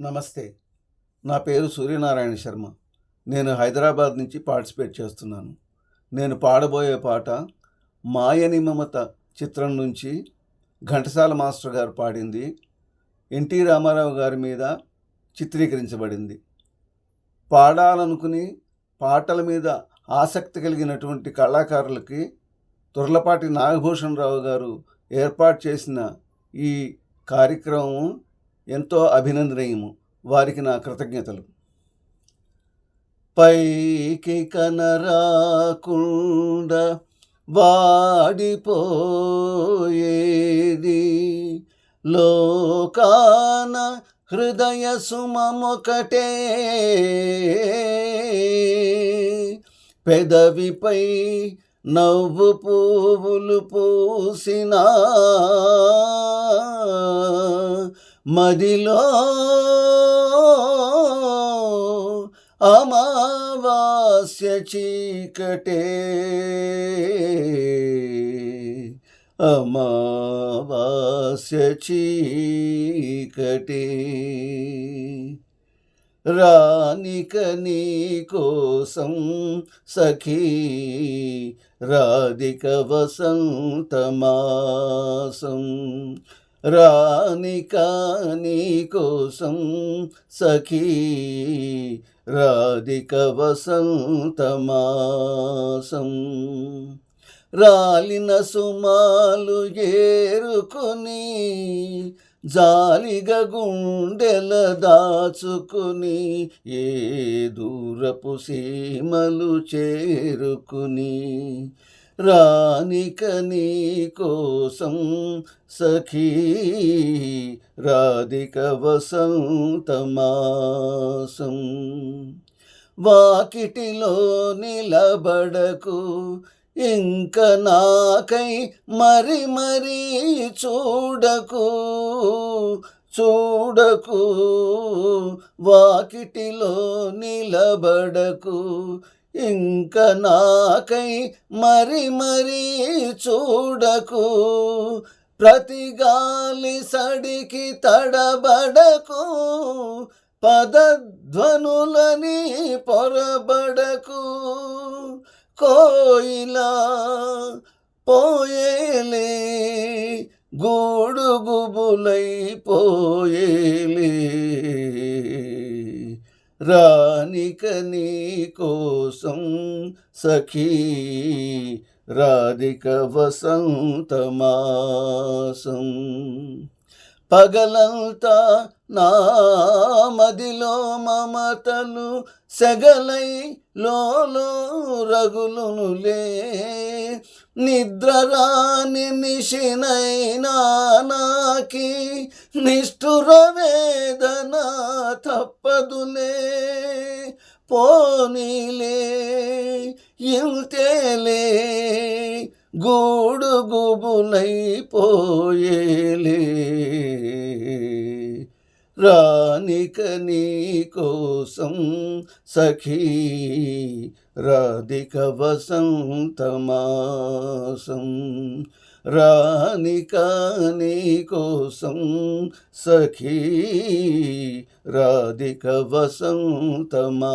నమస్తే. నా పేరు సూర్యనారాయణ శర్మ. నేను హైదరాబాద్ నుంచి పార్టిసిపేట్ చేస్తున్నాను. నేను పాడబోయే పాట మాయని మమత చిత్రం నుంచి ఘంటసాల మాస్టర్ గారు పాడింది. ఎన్టీ రామారావు గారి మీద చిత్రీకరించబడింది. పాడాలనుకుని పాటల మీద ఆసక్తి కలిగినటువంటి కళాకారులకి తుర్లపాటి నాగభూషణరావు గారు ఏర్పాటు చేసిన ఈ కార్యక్రమం ఎంతో అభినందనీయము. వారికి నా కృతజ్ఞతలు. పైకి కనరాకుండ వాడిపోయేది. లోకాన హృదయ సుమొకటే పెదవిపై నవ్వు పువ్వులు పూసినా మదిలో అమావాస్య చీకటే. అమావాస్య చీకటే. రానిక నీ కోసం సఖీ రాధిక వసంతమాసం రానిక కోసం సఖీ రాధిక వసంతమాసం రాలిన సుమాలు ఏరుకొని జాలిగ గుండెల దాచుకుని ఏ దూరపు సీమలు చేరుకుని రానిక నీ కోసం సఖీ రాధిక వసంతమాసం వాకిటిలో నిలబడకు ఇంక నాకై మరి మరి చూడకు చూడకు. వాకిటిలో నిలబడకు ఇంక నాకై మరి మరి చూడకు. ప్రతి గాలి సడికి తడబడకు. పదధ్వనులని పొరబడకు. కోయిలా పోయేలే గూడు పోయేలే. రానిక నీ కోసం సఖీ. రాధిక వసంతమాసం పగలంతా నా మదిలో మమతలు సెగలై లోలో రగులునులే. నిద్రరాని నిశినైనా నాకి నిష్ఠుర వేదన తప్పదులే. పోనీలే ఇంతేలే గూడు గుబులై రానిక నీ కోసం సఖీ రాధిక వసంతమాసం రానిక నీ కోసం సఖీ రాధిక వసంతమాసం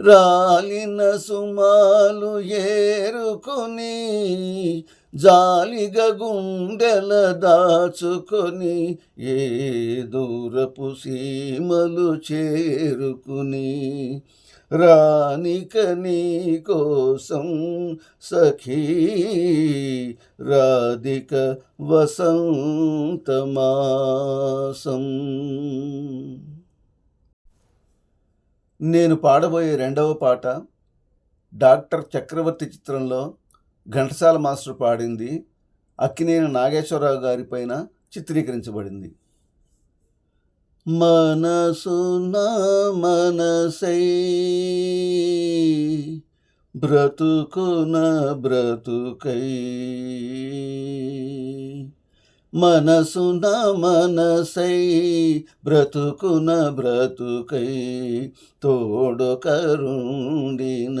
రాలిన సుమాలు ఏరుకొని జాలిగ గుండెల దాచుకొని ఏ దూరపు సీమలు చేరుకుని రానిక నీ కోసం సఖీ రాధిక వసంతమాసం. నేను పాడబోయే రెండవ పాట డాక్టర్ చక్రవర్తి చిత్రంలో ఘంటసాల మాస్టర్ పాడింది అక్కినేని నాగేశ్వరరావు గారి పైన చిత్రీకరించబడింది. మనసు మనసై బ్రతుకున బ్రతుకై మనసున మనసై బ్రతుకున బ్రతుకై తోడు కరుండిన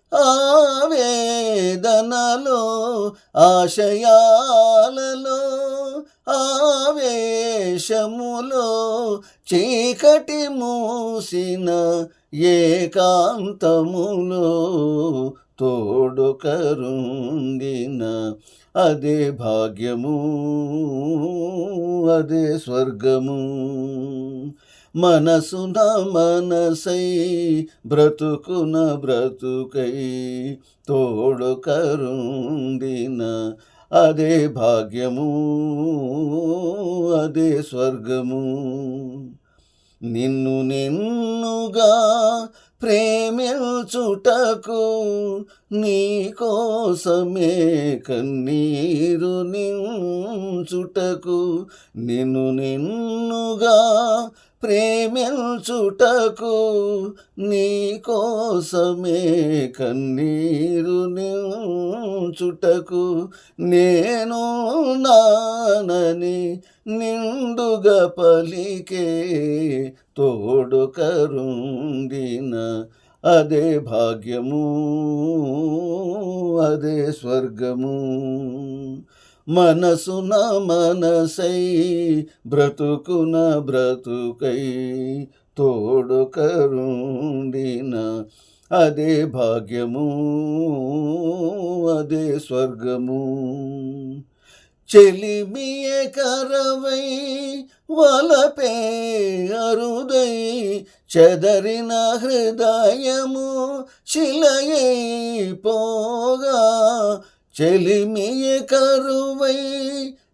ఆవేదనలో ఆశయాలలో ఆవేశములో చీకటి మూసిన ఏకాంతములో తోడు కరుందిన అదే భాగ్యము అదే స్వర్గము. మనసున మనసై బ్రతుకున బ్రతుకై తోడు కరుండిన అదే భాగ్యము అదే స్వర్గము. నిన్ను నిన్నుగా ప్రేమించుటకు నీ కోసమే కన్నీరు నించుటకు నిన్ను నిన్నుగా ప్రేమించుటకు నీ కోసమే కన్నీరు నించుటకు నేను నానని నిండుగా పలికే తోడు కరుండిన అదే భాగ్యము అదే స్వర్గము. మనసున మనసై బ్రతుకున బ్రతుకై తోడు కరుండిన అదే భాగ్యము అదే స్వర్గము. చెలిమియ కరవై వలపే అరుదై చెదరిన హృదయము శిలయై పోగా చెలిమియ కరువై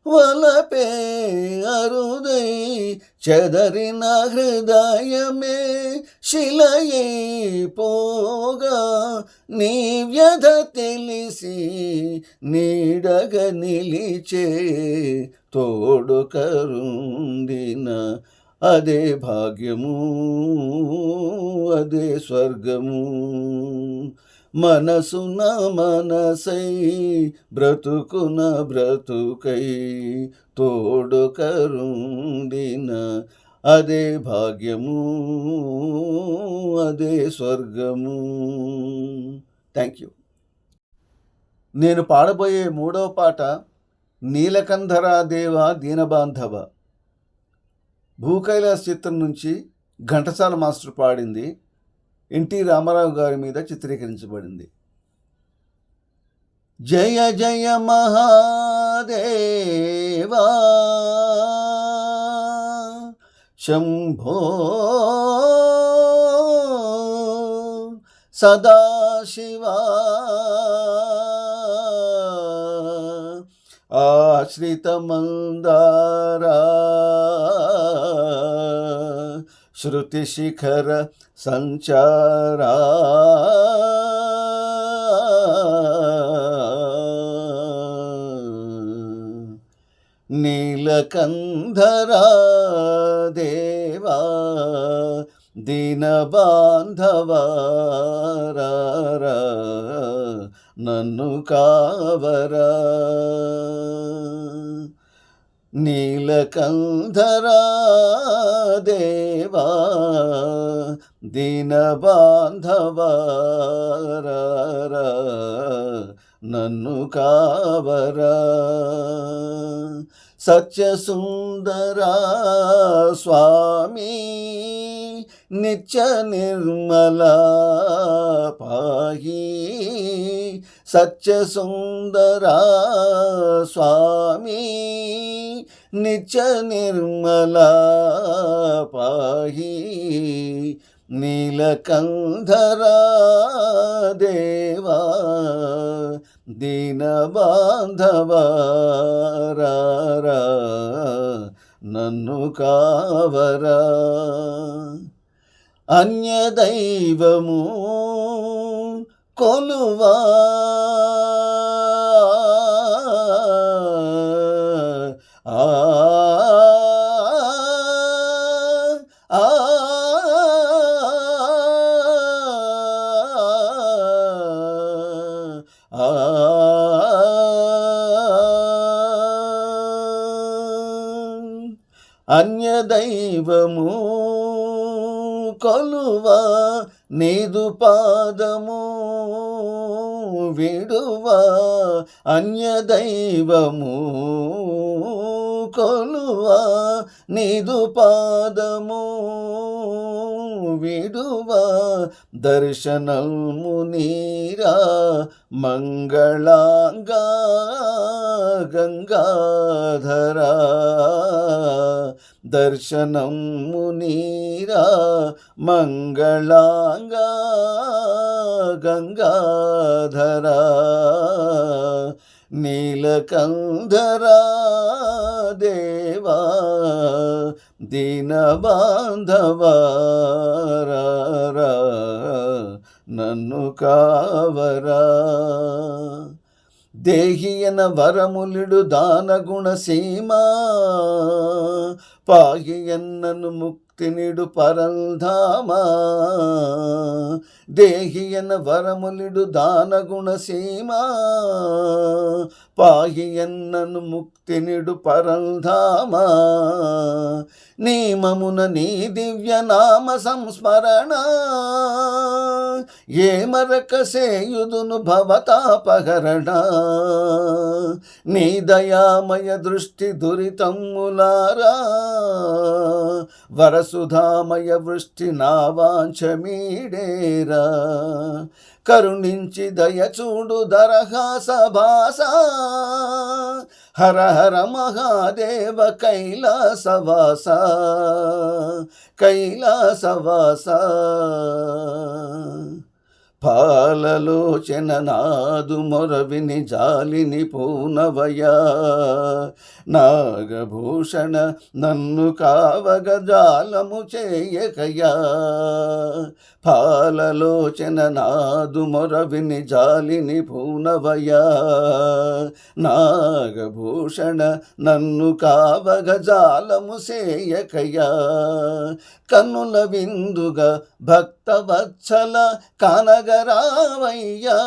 వలపే అరుదై చెదరిన హృదయమే శిలయే పోగా నీ వ్యధ తెలిసి నీడగ నిలిచే తోడు కరుందిన అదే భాగ్యము అదే స్వర్గము. మనసున మనసై బ్రతుకున బ్రతుకై తోడు కరుండిన అదే భాగ్యము అదే స్వర్గము. థ్యాంక్ యూ నేను పాడబోయే మూడవ పాట నీలకంధరా దేవ దీనబాంధవ భూకైలాస్ చిత్రం నుంచి ఘంటసాల మాస్టర్ పాడింది ఎన్టీ రామారావు గారి మీద చిత్రీకరించబడింది. జయ జయ మహాదేవా శంభో సదాశివా ఆశ్రితమందారా. శృతిశిఖర సంచారా. నీలకంధరా దేవా దీనబాంధవారా నన్ను కావరా. నీలకంధరా దేవా దీనబాంధవారా నన్ను కావరా. సత్యసుందరా స్వామి నిత్య నిర్మల పాహి సత్యసుందరా స్వామి. నిత్య నిర్మల పాహి నీలకంధరా దేవా. దీనబాంధవారా నన్ను కావరా. అన్యదైవము కొలువా అన్యదై కొలువా నీదు పాదము విడువా అన్యదైవము కొలువా నీదు పాదము విడువా దర్శనము నీరా మంగళాంగా గంగాధరా దర్శనము నీరా మంగళాంగా గంగాధరా నీలకంధరా దేవా దీనబాంధవారా నన్ను కావరా. దేహియన వరములుడు దానగుణ సీమా పాగియన్నను ముక్ భక్తినిడు పరంధామా దేహియన వరములిడు దానగుణ సీమా పాహియన్నను ముక్తినిడు పరంధామా నీమమున నీ దివ్య నామ సంస్మరణ ఏ మరక సేయుదును భవతాపహరణ నీ దయామయ దృష్టి దురితమ్ములారా సుధామయ వృష్టి నా వాంఛమీడేరా. కరుణించి దయచూడు దరహాస భాస హర హర మహాదేవ కైలాసవాస కైలాసవాస పాలలోచన నాదు మొరవిని జాలిని పూనవయా నాగభూషణ నన్ను కావగ జాలము చేయకయా పాలలోచన నాదు మొరవిని జాలిని పూనవయా నాగభూషణ నన్ను కావగ జాలము చేయకయా కన్నుల విందుగా భక్తవత్సల కనగరావయ్యా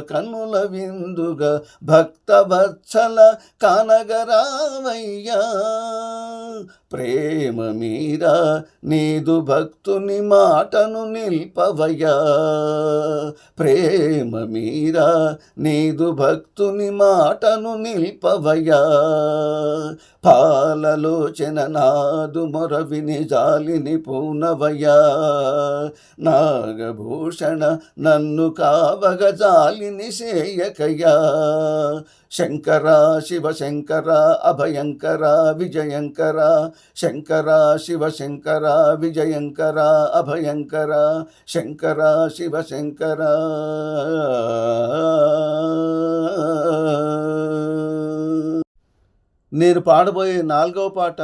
కన్నుల విందుగా భక్తవత్సల కనగరావయ్యా. ప్రేమ మీరా నీదు భక్తుని మాటను నిల్పవయ్యా. ప్రేమ మీరా నీదు భక్తుని మాటను నిల్పవయ్యా. పాలలోచన నాదు మొరవిని జాలిని పూనవయ్యా. నాగభూషణ నన్ను కావగ జాలి సేయకయ్యా శంకర శివ శంకర అభయంకర విజయంకర. శంకర శివ శంకర విజయంకర అభయంకర. శంకర శివ శంకర నేను పాడబోయే నాలుగవ పాట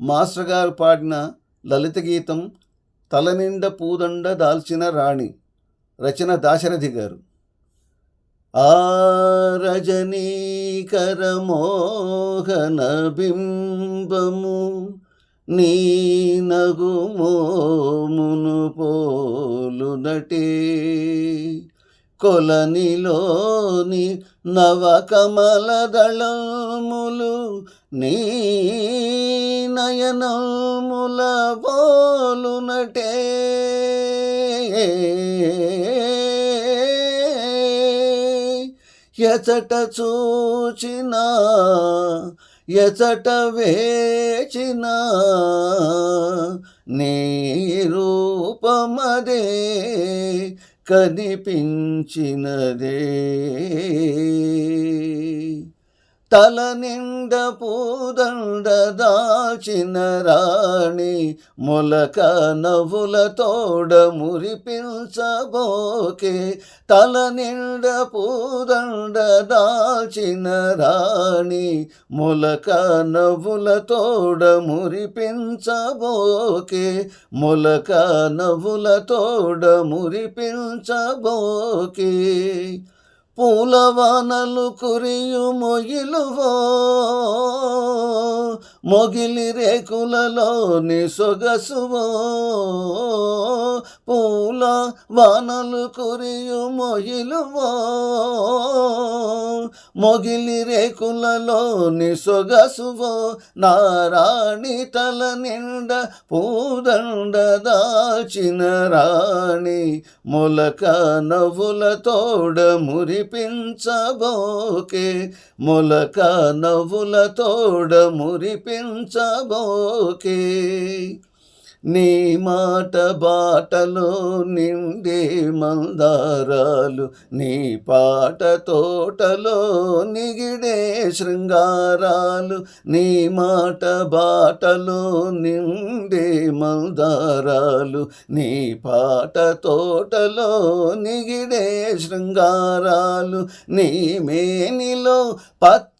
మాస్టర్ గారు పాడిన లలిత గీతం తలనిండ పూదండ దాల్చిన రాణి రచన దాశరథి గారు. ఆ బింబము నీ నగుమోమును పోలునటే కొలనిలోని నవకమలదళములు నీ నయనముల పోలునటే ఎచట చూచినా ఎచట వేచినా నీ రూపమదే కనిపించినదే. తల నిండ పూదండ దాచిన రాణి మొలక నవ్వుల తోడ మురిపించబోకే. తల నిండ పూదండ దాచిన రాణి మొలక నవ్వుల తోడ మురిపించబోకే. మొలక నవ్వుల తోడ మురిపించబోకే. పూలవానలు కురియు మొగిలువో మొగిలి రేకులలోని సొగసువో. పూల వానలు కురియు మొగిలువో మొగిలి రేకులలోని సొగసువో. నారాణి తల నిండ పూదండ దాచిన రాణి మొలక నవ్వుల తోడ మురి మురిపించబోకే మొలక నవ్వుల తోడ మురిపించబోకే. నీ మాట బాటలో నిండే మందారాలు నీ పాట తోటలో నిగిడే శృంగారాలు నీ మాట బాటలో నిండే మందారాలు నీ పాట తోటలో నిగిడే శృంగారాలు నీ మేనిలో పచ్చ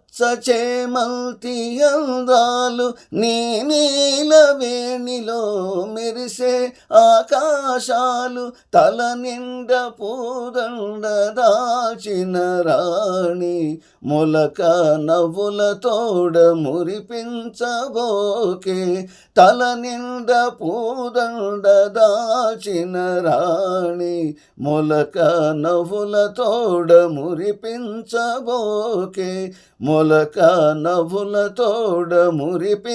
మేనిలో అందాలు నీ నీల వేణిలో మెరిసే ఆకాశాలు తల నిండ పూదండ దాచిన రాణి మొలక నవ్వుల తోడ మురిపించబోకే తల నిండ పూదండ దాచిన రాణి మొలక నవ్వుల తోడ మురిపించబోకే మొలక నవ్వుల తోడ మురిపించబోకే.